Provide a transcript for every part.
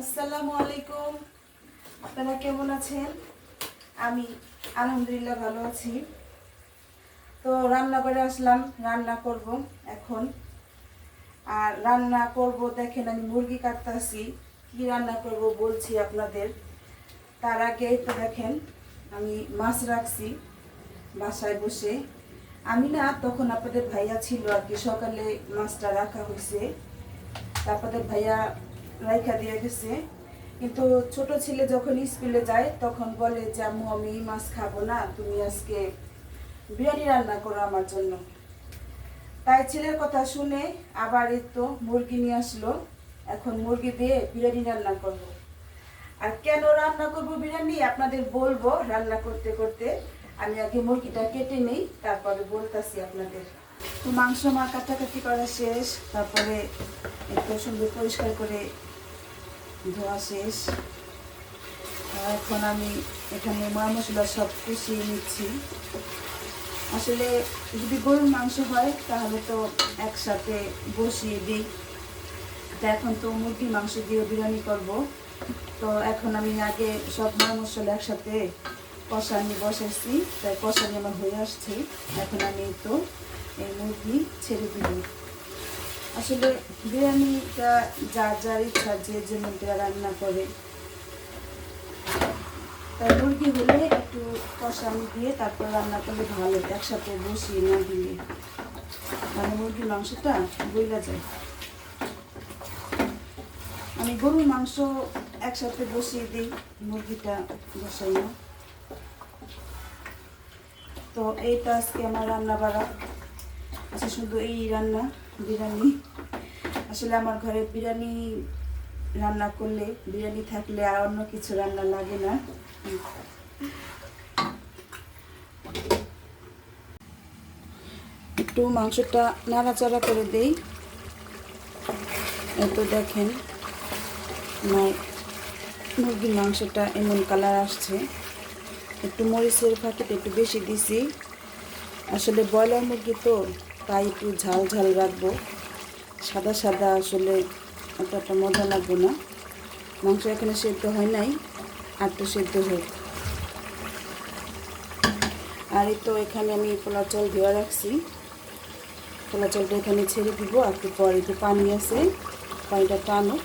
আসসালামু আলাইকুম। আপনারা কেমন আছেন? আমি আলহামদুলিল্লাহ ভালো আছি। তো রান্না করে আসলাম, রান্না করব এখন। আর রান্না করব, দেখেন আমি মুরগি কাটতেছি। কি রান্না করব বলছি আপনাদের। তার আগে তো দেখেন, আমি মাছ রাখছি বাসায় বসে। আমি না, তখন আপনাদের ভাইয়া ছিল আর কি, সকালে মাছটা রাখা হয়েছে তারপরে ভাইয়া রাইখা দিয়ে গেছে। কিন্তু ছোট ছেলে যখন স্কুলে যায়, তখন বলে যে, আম্মু, আমি মাছ খাব না, তুমি আজকে বিরিয়ানি রান্না করো আমার জন্য। তাই ছেলের কথা শুনে আবার তো মুরগি নিয়ে আসলো। এখন মুরগি দিয়ে বিরিয়ানি রান্না করব। আর কেন রান্না করব বিরিয়ানি? আপনাদের বলব রান্না করতে করতে। আমি আগে মুরগিটা কেটে নেই, তারপরে বলতাছি আপনাদের। তো মাংস মা কাটাকাটি করা শেষ, তারপরে একটু সুন্দর পরিষ্কার করে ধোয়া শেষ। এখন আমি এখানে মা মশলা সব কষিয়ে নিচ্ছি। আসলে যদি গরুর মাংস হয়, তাহলে তো একসাথে বসিয়ে দিই। তা এখন তো মুরগির মাংস দিয়ে বিরিয়ানি করব। তো এখন আমি আগে সব মা মশলা একসাথে কষা কষানি বসাইছি। তাই কষানি আমার হয়ে আসছে। এখন আমি তো এই মুরগি ছেড়ে দিব। আসলে বিরিয়ানিটা যার যার ইচ্ছা, যে যেমনটা রান্না করে। তাই মুরগি হলে একটু কষানি দিয়ে তারপর রান্না করলে ভালো, একসাথে বসিয়ে না দিলে মানে মুরগির মাংসটা বইলা যায়। আমি গরুর মাংস একসাথে বসিয়ে দিই, মুরগিটা বসাই না। তো এইটা আজকে আমার রান্না বাড়া আচ্ছা শুধু এই রান্না। বিরিয়ানি। আসলে আমার ঘরে বিরিয়ানি রান্না করলে, বিরিয়ানি থাকলে আর অন্য কিছু রান্না লাগে না। একটু মাংসটা নাড়াচাড়া করে দেই। এত দেখেন, আমার মুরগির মাংসটা এমন কালার আসছে। একটু মরিচের ফাঁকিতে একটু বেশি দিছি। আসলে ব্রয়লার মুরগি তো তাই একটু ঝাল ঝাল রাখব। সাদা সাদা আসলে অতটা মজা লাগবে না। মাংস এখানে সেদ্ধ হয় নাই, আর তো সেদ্ধ হোক। আর এই তো এখানে আমি পোলা চাল ধোয়া রাখছি। পোলা চালটা এখানে ছেড়ে দিব, আর একটু পরে একটু পানি আছে, পানিটা টানো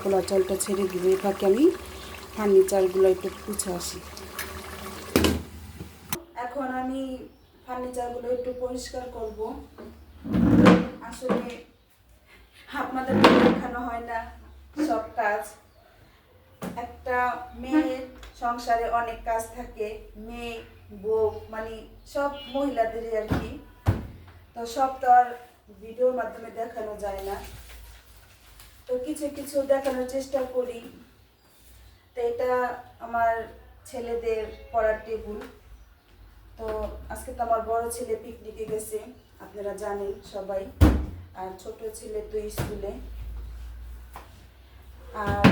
পোলা চালটা ছেড়ে দিব। এই ফাঁকে আমি ফার্নিচারগুলো একটু পুছে আসি এখন আমি ফার্নিচারগুলো একটু পরিষ্কার করব। আসলে আপনাদের দেখানো হয় না সব কাজ। একটা মেয়ের সংসারে অনেক কাজ থাকে, মেয়ে, বউ মানে সব মহিলাদেরই আর কি। তো সব তো আর ভিডিওর মাধ্যমে দেখানো যায় না। তো কিছু কিছু দেখানোর চেষ্টা করি। তো এটা আমার ছেলেদের পড়ার টেবিল। তো আজকে তো আমার বড় ছেলে পিকনিকে গেছে, আপনারা জানেন সবাই। আর ছোট ছেলে তো স্কুলে আর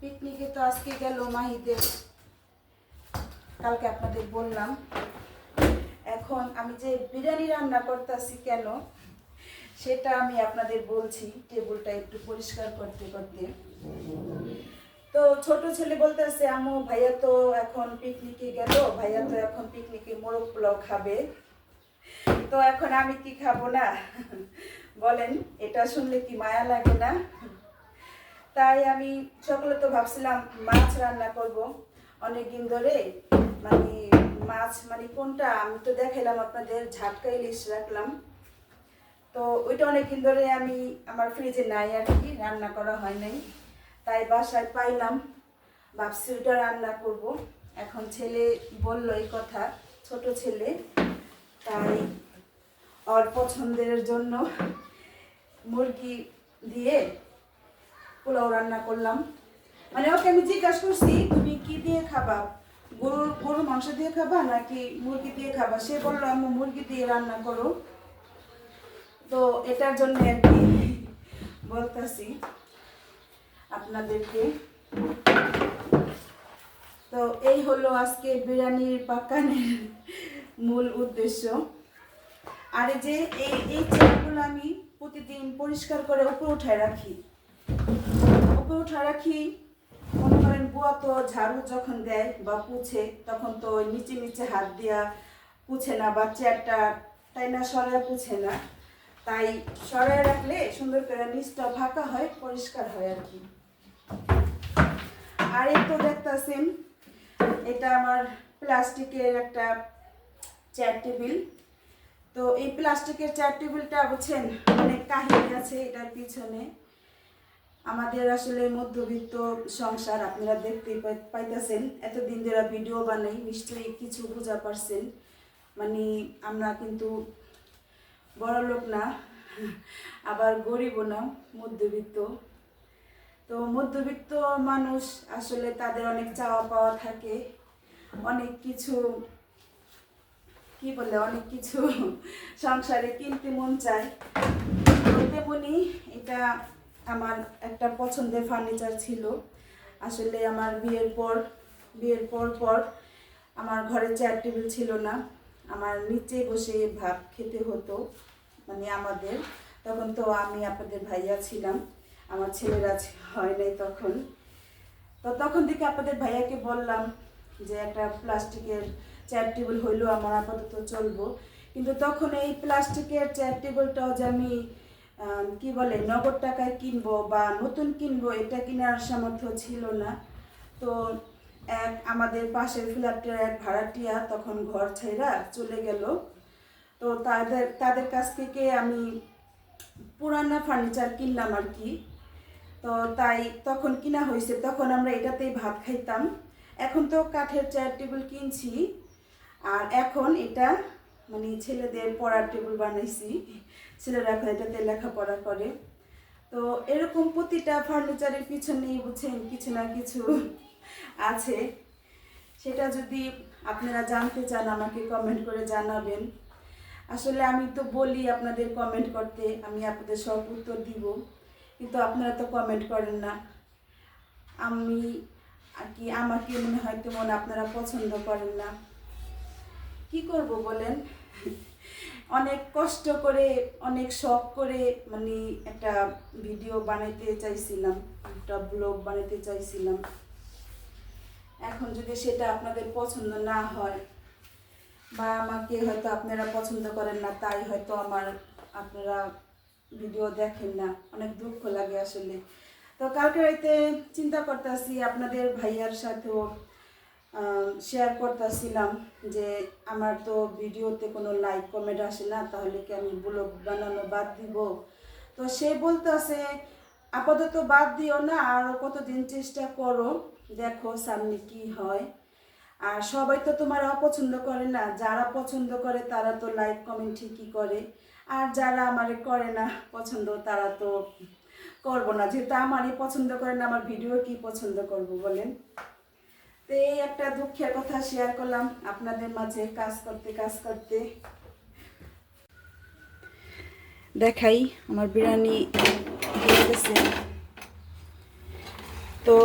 পিকনিকে তো আজকে গেল মাহিদের। কালকে আপনাদের বললাম। এখন আমি যে বিরিয়ানি রান্না করতেছি কেন, সেটা আমি আপনাদের বলছি। টেবিলটা একটু পরিষ্কার করতে করতে। তো ছোট ছেলে বলতেছে আম্মু ভাইয়া তো এখন পিকনিকে গেল, ভাইয়া তো এখন পিকনিকে মোরগ পোলাও খাবে। তো এখন আমি কি খাব না? বলেন, এটা শুনলে কি মায়া লাগে না? তাই আমি সকালে তো ভাবছিলাম, মাছ রান্না করব। অনেক দিন ধরে মানে মাছ মানে কোনটা, আমি তো দেখাইলাম আপনাদের, ঝাটকা ইলিশ রাখলাম। তো ওইটা অনেক দিন ধরে আমি, আমার ফ্রিজে নাই আর কি, রান্না করা হয় নাই। তাই বাসায় পাইলাম। ভাবছি ওইটা রান্না করব। এখন ছেলে বলল এই কথা, ছোট ছেলে। তাই ওর পছন্দের জন্য মুরগি দিয়ে পোলাও রান্না করলাম। মানে ওকে আমি জিজ্ঞাসা করছি, তুমি কি দিয়ে খাবা? গরুর গরু মাংস দিয়ে খাবা নাকি মুরগি দিয়ে খাবা? সে বলল আমি মুরগি দিয়ে রান্না করো। তো এটার জন্য আর কি বলতেছি। আপনাদেরকে। তো এই হলো আজকে বিরিয়ানির পাকানের মূল উদ্দেশ্য। আর যে এই এই চেয়ারগুলো আমি প্রতিদিন পরিষ্কার করে উপরে উঠায় রাখি। উপরে উঠা রাখি, মনে করেন বুয়া তো ঝাড়ু যখন দেয় বা পুছে, তখন তো নিচে নিচে হাত দিয়া পুছে না বা চেয়ারটা তাই না সরাই পুছে না। তাই সরাই রাখলে সুন্দর করে নিচটা ফাঁকা হয়, পরিষ্কার হয় আর কি। আর এই দেখতেছেন এটা আমার প্লাস্টিকের একটা চেয়ার টেবিল তো এই প্লাস্টিকের চেয়ার টেবিলটা বুঝছেন অনেক কাহিনী আছে এটার পিছনে। আমাদের আসলে মধ্যবিত্ত সংসার, আপনারা দেখতে পাইতেছেন। এতদিন ধরে ভিডিও বানাই, নিশ্চয়ই কিছু বোঝা পারছেন। মানে আমরা কিন্তু বড় লোক না, আবার গরিবও না, মধ্যবিত্ত। তো মধ্যবিত্ত মানুষ আসলে তাদের অনেক চাওয়া পাওয়া থাকে। অনেক কিছু, কি বলে, অনেক কিছু সংসারে কিনতে মন চায়। তেমনি এটা আমার একটা পছন্দের ফার্নিচার ছিল। আসলে আমার বিয়ের পর বিয়ের পর পর আমার ঘরে চেয়ার টেবিল ছিল না। আমার নিচে বসে ভাত খেতে হতো মানে আমাদের। তখন তো আমি আপনাদের ভাইয়া ছিলাম। আমার ছেলেরা ছি- হয় নাই তখন। তো তখন থেকে আপনাদের ভাইয়াকে বললাম যে একটা প্লাস্টিকের চেয়ার টেবিল হইলেও আমার আপাতত চলবো। কিন্তু তখন এই প্লাস্টিকের চেয়ার টেবিলটাও যে আমি কি বলে, নগদ টাকায় কিনবো বা নতুন কিনবো, এটা কেনার সামর্থ্য ছিল না। তো এক আমাদের পাশের ফ্ল্যাটের এক ভাড়াটিয়া তখন ঘর ছাইরা চলে গেল। তো তাদের তাদের কাছ থেকে আমি পুরানা ফার্নিচার কিনলাম আর কি। তো তাই তখন কিনা হয়েছে, তখন আমরা এটাতেই ভাত খাইতাম। এখন তো কাঠের চেয়ার টেবিল কিনছি, আর এখন এটা মানে ছেলেদের পড়ার টেবিল বানাইছি। ছেলেরা এখন এটাতে লেখাপড়া করে। তো এরকম প্রতিটা ফার্নিচারের পিছনেই বুঝছেন, কিছু না কিছু আছে। সেটা যদি আপনারা জানতে চান, আমাকে কমেন্ট করে জানাবেন। আসলে আমি তো বলি আপনাদের কমেন্ট করতে, আমি আপনাদের সব উত্তর দিব। কিন্তু আপনারা তো কমেন্ট করেন না। আমি আর কি আমাকে মনে হয় তেমন আপনারা পছন্দ করেন না। কি করব বলেন? অনেক কষ্ট করে, অনেক শখ করে মানে একটা ভিডিও বানাইতে চাইছিলাম, একটা ব্লগ বানাইতে চাইছিলাম। এখন যদি সেটা আপনাদের পছন্দ না হয় বা আমাকে হয়তো আপনারা পছন্দ করেন না, তাই হয়তো আমার আপনারা ভিডিও দেখেন না, অনেক দুঃখ লাগে আসলে। তো কালকে রাইতে চিন্তা করতেছি, আপনাদের ভাইয়ার সাথেও শেয়ার করতেছিলাম যে আমার তো ভিডিওতে কোনো লাইক কমেন্ট আসে না, তাহলে কি আমি ব্লগ বানানো বাদ দিব? তো সে বলতেছে, আপাতত বাদ দিও না আরও কতদিন চেষ্টা করো, দেখো সামনে কি হয়। আর সবাই তো তোমার অপছন্দ করে না, যারা পছন্দ করে তারা তো লাইক কমেন্ট ঠিকই করে। আর যারা আমারে করে না পছন্দ, তারা তো করব না। যেহেতু আমারই পছন্দ করে না, আমার ভিডিও কি পছন্দ করব বলেন? তো এই একটা দুঃখের কথা শেয়ার করলাম আপনাদের মাঝে, কাজ করতে কাজ করতে। দেখাই, আমার বিরিয়ানি গেছে। তো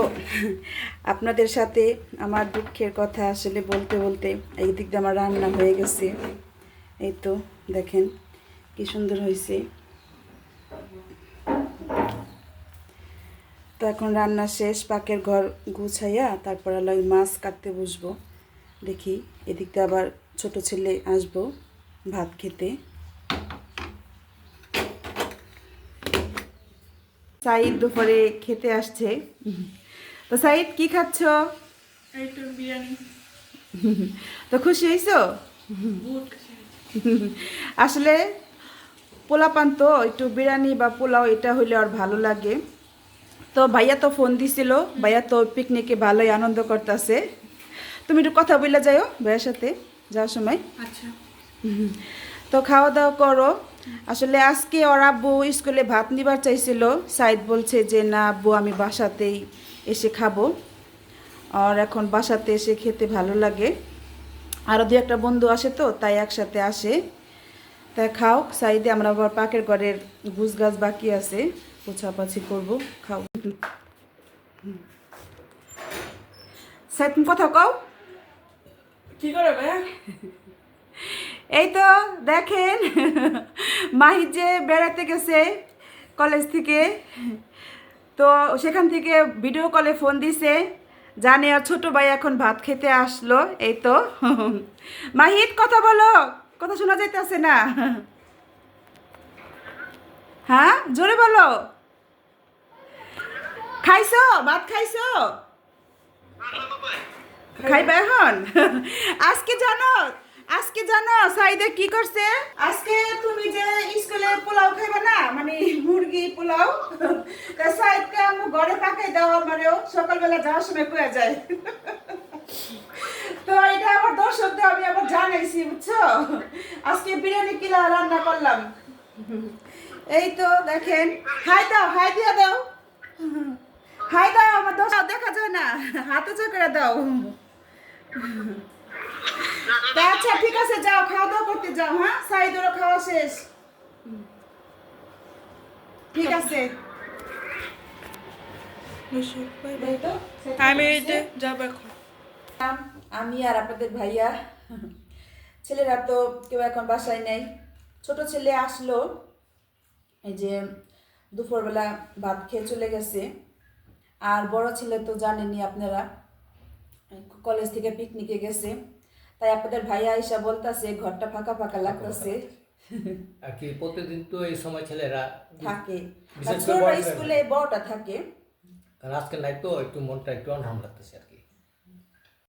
আপনাদের সাথে আমার দুঃখের কথা আসলে বলতে বলতে এই দিক দিয়ে আমার রান্না হয়ে গেছে। এই তো, দেখেন। কি সুন্দর হয়েছে। তো এখন রান্না শেষ পাকের ঘর গুছাইয়া তারপর আলো ওই মাছ কাটতে বসবো। দেখি এদিক দিয়ে আবার ছোট ছেলে আসব ভাত খেতে। সাইদ দুপুরে খেতে আসছে। তো সাইদ কি খাচ্ছ? তো খুশি হয়েছো। আসলে পোলাপান তো একটু বিরিয়ানি বা পোলাও এটা হইলে আর ভালো লাগে। তো ভাইয়া তো ফোন দিছিল ভাইয়া তো পিকনিকে ভালোই আনন্দ করতেছে। তুমি একটু কথা বলে যাও ভাইয়ার সাথে যাওয়ার সময়। আচ্ছা। তো খাওয়া দাওয়া করো। আসলে আজকে ওর আব্বু স্কুলে ভাত নিবার চাইছিল সাইদ বলছে যে না আব্বু আমি বাসাতেই এসে খাব। আর এখন বাসাতে এসে খেতে ভালো লাগে। আরও দু একটা বন্ধু আসে তো তাই একসাথে আসে। তাই খাও সাইডে আমরা আবার পাকের ঘরের গুছ গাছ বাকি আছে। পোছাপাছি করব খাও। সাইদ তুমি কথা কও? কি করে এই তো দেখেন মাহির যে বেড়াতে গেছে কলেজ থেকে তো সেখান থেকে ভিডিও কলে ফোন দিছে জানে আর ছোট ভাই এখন ভাত খেতে আসলো এই তো। মাহিত কথা বলো। কথা শোনা যাইতেছে না। হ্যাঁ জোরে বলো। খাইছো? ভাত খাইছো? খাইবা এখন? আজকে জানো আজকে জানো, সাইদে কি করছে? আজকে তুমি যে স্কুলে পোলাও খাইবা না মানে মুরগি পোলাও, তা সাইদকে আমি ঘরে পাকাই দেওয়া মানেও সকালবেলা যাওয়ার সময় কয়ে যায়। এটা আমার দর্শকদের আমি আবার জানাইছি বুঝছ? আজকে বিরিয়ানি কিলা রান্না করলাম। এই তো দেখেন হাই দাও হাই দিয়ে দাও। হাই দাও আমার দোষ দেখা যায় না হাতে চা দাও। আচ্ছা ঠিক আছে যাও খাওয়া দাওয়া করতে যাও হ্যাঁ? সাইদুরও খাওয়া শেষ। ঠিক আছে। আমি যাব এখন। আমি আর আপনাদের ভাইয়া। ছেলেরা তো কেউ এখন বাসায় নেই। ছোট ছেলে আসলো। এই যে দুপুরবেলা ভাত খেয়ে চলে গেছে। আর বড় ছেলে তো জানেনই আপনারা কলেজ থেকে পিকনিকে গেছে। তাই আপনাদের ভাইয়া এসে বলতাছে ঘরটা ফাঁকা ফাঁকা লাগতেছে। আর কি প্রতিদিন তো এই সময় ছেলেরা থাকে। স্কুলে বড়টা থাকে। আজকে নাই তো একটু মনটা একটু অনহাম লাগতেছে।